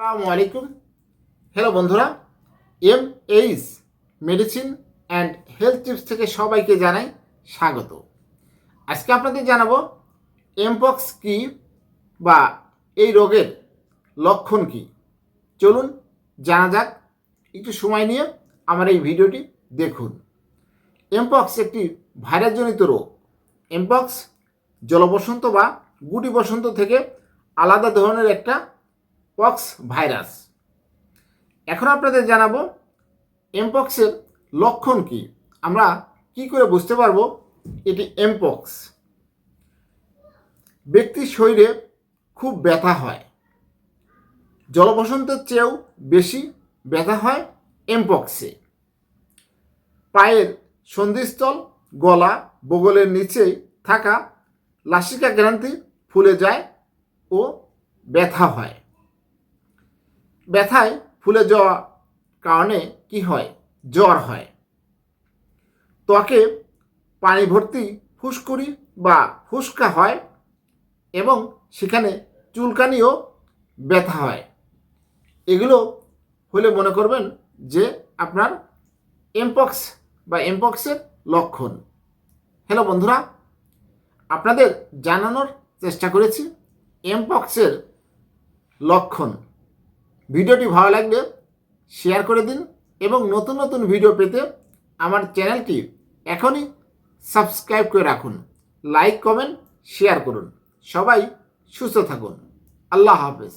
আসসালামু আলাইকুম। হ্যালো বন্ধুরা, M H medicine and health tips থেকে সবাইকে জানাই স্বাগত। আজকে আপনাদের জানাব এমপক্স কি বা এই রোগের লক্ষণ কি। চলুন জানা যাক, একটু সময় নিয়ে আমার এই ভিডিওটি দেখুন। এমপক্স একটি ভাইরাসজনিত রোগ। এমপক্স জলবসন্ত বা গুটি বসন্ত থেকে আলাদা ধরনের একটা পক্স ভাইরাস। এখন আপনাদের জানাব, এমপক্সের লক্ষণ কি? আমরা কি করে বুঝতে পারব এটি এমপক্স? ব্যক্তির শরীরে খুব ব্যথা হয়। জলবসন্তের চেয়েও বেশি ব্যথা হয় এমপক্সে। পায়ের সন্ধিস্থল, গলা, বগলের নিচে থাকা লাসিকা গ্রান্তি ফুলে যায় ও ব্যথা হয়। ব্যথায় ফুলে যাওয়া কারণে কি হয়? জ্বর হয়। ত্বকে পানি ভর্তি ফুসকুড়ি বা ফুসকা হয় এবং সেখানে চুলকানিও ব্যথা হয়। এগুলো হলে মনে করবেন যে আপনার এমপক্স বা এমপক্সের লক্ষণ। হ্যালো বন্ধুরা, আপনাদের জানানোর চেষ্টা করেছি এমপক্সের লক্ষণ। ভিডিওটি ভালো লাগলে শেয়ার করে দিন এবং নতুন নতুন ভিডিও পেতে আমার চ্যানেলটি এখনই সাবস্ক্রাইব করে রাখুন। লাইক কমেন্ট শেয়ার করুন। সবাই সুস্থ থাকুন। আল্লাহ হাফেজ।